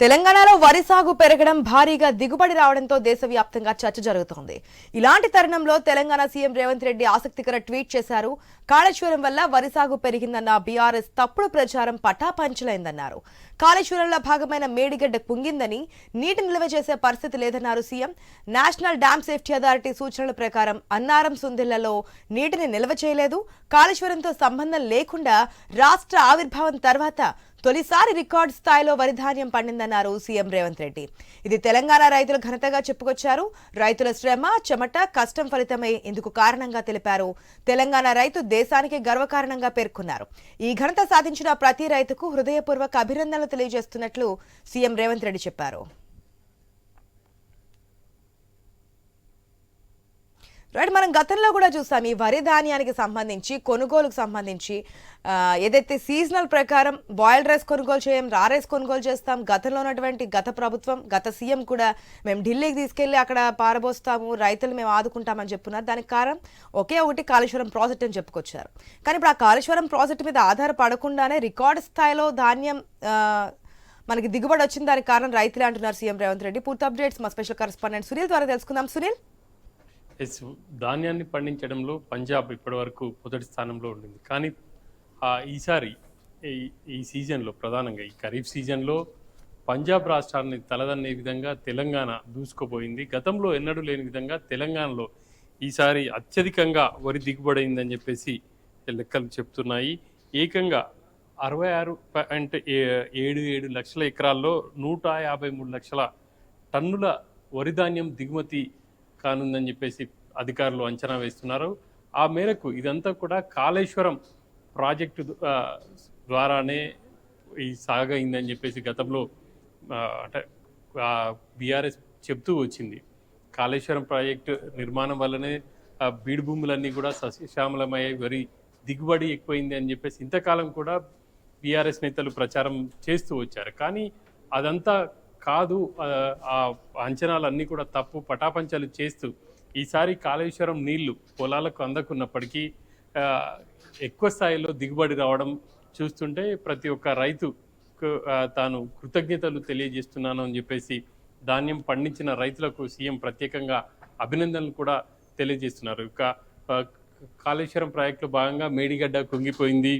తెలంగాణలో వరి సాగు పెరగడం భారీగా దిగుబడి రావడంతో దేశవ్యాప్తంగా చర్చ జరుగుతోంది. ఇలాంటి తరుణంలో తెలంగాణ సీఎం రేవంత్ రెడ్డి ఆసక్తికర ట్వీట్ చేశారు. కాళేశ్వరం వల్ల వరి సాగు పెరిగిందన్న బీఆర్ఎస్ తప్పుడు ప్రచారం పటాపంచలైందన్నారు కాళేశ్వరంలో భాగమైన మేడిగడ్డ కుంగిందని నీటి నిల్వ చేసే పరిస్థితి లేదన్నారు CM. National dam safety authority సూచనల ప్రకారం అన్నారం సుందిళ్ళలో నీటిని నిల్వ చేయలేదు. కాళేశ్వరంతో సంబంధం లేకుండా రాష్ట్ర ఆవిర్భావం తర్వాత తొలిసారి రికార్డు స్థాయిలో వరి ధాన్యం పండిందన్నారు సీఎం రేవంత్ రెడ్డి. ఇది తెలంగాణ రైతులు ఘనతగా చెప్పుకొచ్చారు. రైతుల శ్రమ చెమట కష్టం ఫలితమే ఇందుకు కారణంగా తెలిపారు. తెలంగాణ రైతు దేశానికి గర్వకారణంగా పేర్కొన్నారు. ఈ ఘనత సాధించిన ప్రతి రైతుకు హృదయపూర్వక అభినందనలు తెలియజేస్తున్నట్లు సీఎం రేవంత్ రెడ్డి చెప్పారు. రైట్ మనం గతంలో కూడా చూసాం ఈ వరి ధాన్యానికి సంబంధించి కొనుగోలుకు సంబంధించి ఏదైతే సీజనల్ ప్రకారం బాయిల్డ్ రైస్ కొనుగోలు చేయం రా రైస్ కొనుగోలు చేస్తాం గతంలో ఉన్నటువంటి గత ప్రభుత్వం గత సీఎం కూడా మేము ఢిల్లీకి తీసుకెళ్ళి అక్కడ పారబోస్తాము రైతులు మేము ఆదుకుంటామని చెప్పున్నారు. దానికి కారణం ఒకే ఒకటి కాళేశ్వరం ప్రాజెక్ట్ అని చెప్పుకొచ్చారు. కానీ ఇప్పుడు ఆ కాళేశ్వరం ప్రాజెక్ట్ మీద ఆధారపడకుండానే రికార్డ్ స్థాయిలో ధాన్యం మనకి దిగుబడి వచ్చిన దానికి కారణం రైతులే అంటున్నారు సీఎం రేవంత్ రెడ్డి. పూర్తి అప్డేట్స్ మా స్పెషల్ కరెస్పాండెంట్ సునీల్ ద్వారా తెలుసుకుందాం. సునీల్? ఎస్ ధాన్యాన్ని పండించడంలో పంజాబ్ ఇప్పటివరకు మొదటి స్థానంలో ఉండింది. కానీ ఈసారి ఈ ఈ సీజన్లో ప్రధానంగా ఈ ఖరీఫ్ సీజన్లో పంజాబ్ రాష్ట్రాన్ని తలదన్నే విధంగా తెలంగాణ దూసుకుపోయింది. గతంలో ఎన్నడూ లేని విధంగా తెలంగాణలో ఈసారి అత్యధికంగా వరి దిగుబడి చెప్పేసి లెక్కలు చెప్తున్నాయి. ఏకంగా అరవై ఆరు పాయింట్ ఏడు ఏడు లక్షల ఎకరాల్లో నూట యాభై మూడు లక్షల టన్నుల వరి ధాన్యం దిగుమతి కానుందని చెప్పేసి అధికారులు అంచనా వేస్తున్నారు. ఆ మేరకు ఇదంతా కూడా కాళేశ్వరం ప్రాజెక్టు ద్వారానే ఈ సాగైందని చెప్పేసి గతంలో అంటే బీఆర్ఎస్ చెప్తూ వచ్చింది. కాళేశ్వరం ప్రాజెక్టు నిర్మాణం వల్లనే ఆ బీడు భూములన్నీ కూడా సస్యశ్యామలమయ్యాయి వరి దిగుబడి ఎక్కువైంది అని చెప్పేసి ఇంతకాలం కూడా బీఆర్ఎస్ నేతలు ప్రచారం చేస్తూ వచ్చారు. కానీ అదంతా కాదు ఆ, అంచనాలన్నీ కూడా తప్పు పటాపంచాలు చేస్తూ ఈసారి కాళేశ్వరం నీళ్ళు పొలాలకు అందకున్నప్పటికీ ఎక్కువ స్థాయిలో దిగుబడి రావడం చూస్తుంటే ప్రతి ఒక్క రైతు తాను కృతజ్ఞతలు తెలియజేస్తున్నాను అని చెప్పేసి ధాన్యం పండించిన రైతులకు సీఎం ప్రత్యేకంగా అభినందనలు కూడా తెలియజేస్తున్నారు. కాళేశ్వరం ప్రాజెక్టులో భాగంగా మేడిగడ్డ కుంగిపోయింది.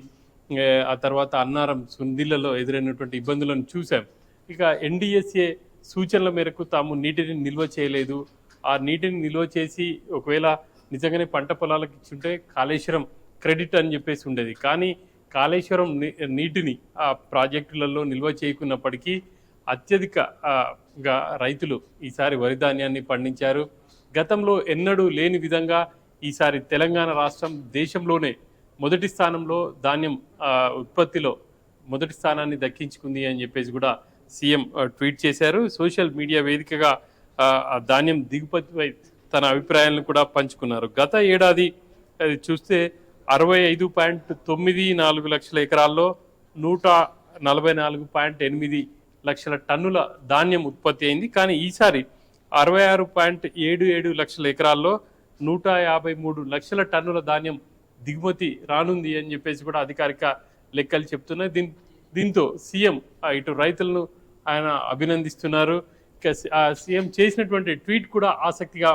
ఆ తర్వాత అన్నారం సుందిళ్ళలో ఎదురైనటువంటి ఇబ్బందులను చూశాం. ఇక ఎన్డీఎస్ఏ సూచనల మేరకు తాము నీటిని నిల్వ చేయలేదు. ఆ నీటిని నిల్వ చేసి ఒకవేళ నిజంగానే పంట పొలాలకు ఇచ్చుంటే కాళేశ్వరం క్రెడిట్ అని చెప్పేసి ఉండేది. కానీ కాళేశ్వరం నీటిని ఆ ప్రాజెక్టులలో నిల్వ చేయకున్నప్పటికీ అత్యధిక రైతులు ఈసారి వరి ధాన్యాన్ని పండించారు. గతంలో ఎన్నడూ లేని విధంగా ఈసారి తెలంగాణ రాష్ట్రం దేశంలోనే మొదటి స్థానంలో ధాన్యం ఉత్పత్తిలో మొదటి స్థానాన్ని దక్కించుకుంది అని చెప్పేసి కూడా సీఎం ట్వీట్ చేశారు. సోషల్ మీడియా వేదికగా ఆ ధాన్యం దిగుమతిపై తన అభిప్రాయాలను కూడా పంచుకున్నారు. గత ఏడాది అది చూస్తే అరవై ఐదు పాయింట్ తొమ్మిది నాలుగు లక్షల ఎకరాల్లో నూట నలభై నాలుగు పాయింట్ ఎనిమిది లక్షల టన్నుల ధాన్యం ఉత్పత్తి అయింది. కానీ ఈసారి అరవై ఆరు పాయింట్ ఏడు ఏడు లక్షల ఎకరాల్లో నూట యాభై మూడు లక్షల టన్నుల ధాన్యం దిగుమతి రానుంది అని చెప్పేసి కూడా అధికారిక లెక్కలు చెప్తున్నాయి. దీని దీంతో సీఎం ఇటు రైతులను ఆయన అభినందిస్తున్నారు. ఆ సీఎం చేసినటువంటి ట్వీట్ కూడా ఆసక్తిగా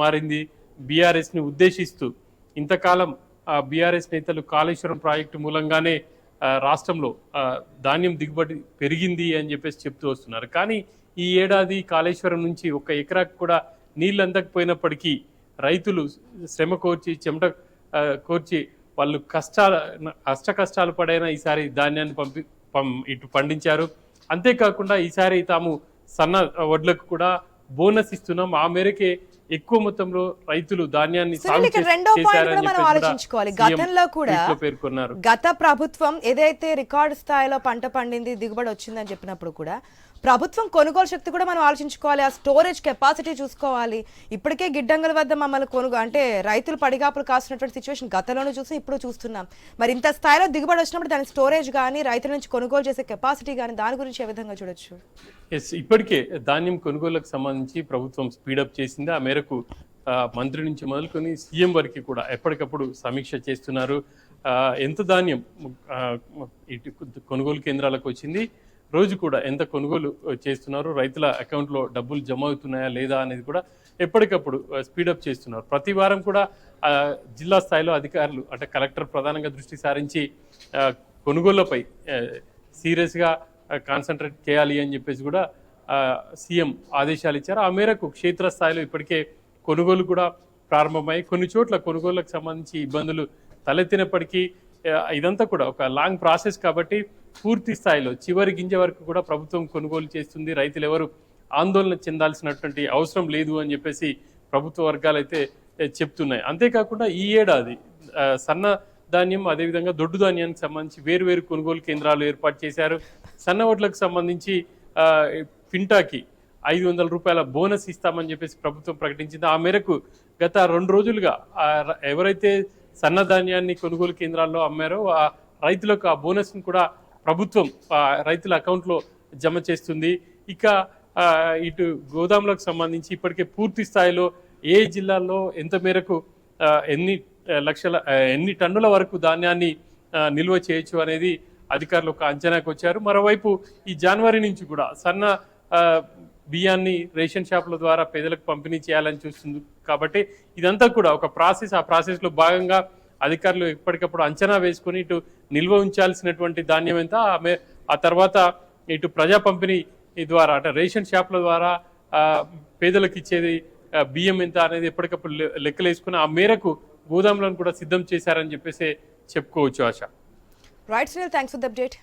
మారింది. బీఆర్ఎస్ని ఉద్దేశిస్తూ ఇంతకాలం బీఆర్ఎస్ నేతలు కాళేశ్వరం ప్రాజెక్టు మూలంగానే రాష్ట్రంలో ధాన్యం దిగుబడి పెరిగింది అని చెప్పేసి చెప్తూ వస్తున్నారు. కానీ ఈ ఏడాది కాళేశ్వరం నుంచి ఒక ఎకరాకు కూడా నీళ్ళు అందకపోయినప్పటికీ రైతులు శ్రమ కోర్చి చెమట కోర్చి వాళ్ళు కష్టాలు అష్ట కష్టాలు పడైనా ఈసారి ధాన్యాన్ని పంపి ఇటు పండించారు. అంతేకాకుండా ఈసారి తాము సన్న వడ్లకు కూడా బోనస్ ఇస్తున్నాం. ఆ మేరకే ఎక్కువ మొత్తంలో రైతులు ధాన్యాన్ని ఆలోచించుకోవాలి. గతంలో పేర్కొన్నారు. గత ప్రభుత్వం ఏదైతే రికార్డు స్థాయిలో పంట పండింది దిగుబడి వచ్చిందని చెప్పినప్పుడు కూడా ప్రభుత్వం కొనుగోలు శక్తి కూడా మనం ఆలోచించుకోవాలి. ఆ స్టోరేజ్ కెపాసిటీ చూసుకోవాలి. ఇప్పటికే గిడ్డంగుల వద్ద మమ్మల్ని కొనుగో అంటే రైతులు పడిగాపులు కాస్తున్నటువంటి సిచ్యువేషన్ గతంలోనూ చూసి ఇప్పుడు చూస్తున్నాం. మరి ఇంత స్థాయిలో దిగుబడి వచ్చినప్పుడు దాని స్టోరేజ్ కానీ రైతుల నుంచి కొనుగోలు చేసే కెపాసిటీ కానీ దాని గురించి ఏ విధంగా చూడొచ్చు? ఎస్ ఇప్పటికే ధాన్యం కొనుగోలుకు సంబంధించి ప్రభుత్వం స్పీడప్ చేసింది. ఆ మేరకు మంత్రి నుంచి మొదలుకొని సీఎం వరకు కూడా ఎప్పటికప్పుడు సమీక్ష చేస్తున్నారు. ఎంత ధాన్యం ఇటు కొనుగోలు కేంద్రాలకు వచ్చింది? రోజు కూడా ఎంత కొనుగోలు చేస్తున్నారు రైతుల అకౌంట్లో డబ్బులు జమ అవుతున్నాయా లేదా అనేది కూడా ఎప్పటికప్పుడు స్పీడప్ చేస్తున్నారు. ప్రతి వారం కూడా జిల్లా స్థాయిలో అధికారులు అంటే కలెక్టర్ ప్రధానంగా దృష్టి సారించి కొనుగోళ్ళపై సీరియస్గా కాన్సన్ట్రేట్ చేయాలి అని చెప్పేసి కూడా సీఎం ఆదేశాలు ఇచ్చారు. ఆ మేరకు క్షేత్రస్థాయిలో ఇప్పటికే కొనుగోలు కూడా ప్రారంభమై కొన్ని చోట్ల కొనుగోళ్ళకు సంబంధించి ఇబ్బందులు తలెత్తినప్పటికీ ఇదంతా కూడా ఒక లాంగ్ ప్రాసెస్ కాబట్టి పూర్తి స్థాయిలో చివరి గింజ వరకు కూడా ప్రభుత్వం కొనుగోలు చేస్తుంది. రైతులు ఎవరు ఆందోళన చెందాల్సినటువంటి అవసరం లేదు అని చెప్పేసి ప్రభుత్వ వర్గాలు అయితే చెప్తున్నాయి. అంతేకాకుండా ఈ ఏడాది సన్న ధాన్యం అదేవిధంగా దొడ్డు ధాన్యానికి సంబంధించి వేరు వేరు కొనుగోలు కేంద్రాలు ఏర్పాటు చేశారు. సన్న వడ్లకు సంబంధించి ఫింటాకి ఐదు వందల రూపాయల బోనస్ ఇస్తామని చెప్పేసి ప్రభుత్వం ప్రకటించింది. ఆ మేరకు గత రెండు రోజులుగా ఎవరైతే సన్న ధాన్యాన్ని కొనుగోలు కేంద్రాల్లో అమ్మారో ఆ రైతులకు ఆ బోనస్ని కూడా ప్రభుత్వం రైతుల అకౌంట్లో జమ చేస్తుంది. ఇక ఇటు గోదాములకు సంబంధించి ఇప్పటికే పూర్తి స్థాయిలో ఏ జిల్లాల్లో ఎంత మేరకు ఎన్ని లక్షల ఎన్ని టన్నుల వరకు ధాన్యాన్ని నిల్వ చేయొచ్చు అనేది అధికారులు ఒక అంచనాకు వచ్చారు. మరోవైపు ఈ జనవరి నుంచి కూడా సన్న బియ్యాన్ని రేషన్ షాపుల ద్వారా పేదలకు పంపిణీ చేయాలని చూస్తుంది. కాబట్టి ఇదంతా కూడా ఒక ప్రాసెస్ ఆ ప్రాసెస్లో భాగంగా అధికారులు ఎప్పటికప్పుడు అంచనా వేసుకొని ఇటు నిల్వ ఉంచాల్సినటువంటి ధాన్యం ఎంత? ఆ ఆ తర్వాత ఇటు ప్రజా పంపిణీ ద్వారా అంటే రేషన్ షాపుల ద్వారా పేదలకు ఇచ్చేది బియ్యం ఎంత అనేది ఎప్పటికప్పుడు లెక్కలు వేసుకుని ఆ మేరకు గోదాములను కూడా సిద్ధం చేశారని చెప్పేసి చెప్పుకోవచ్చు ఆశ. Right thanks for the update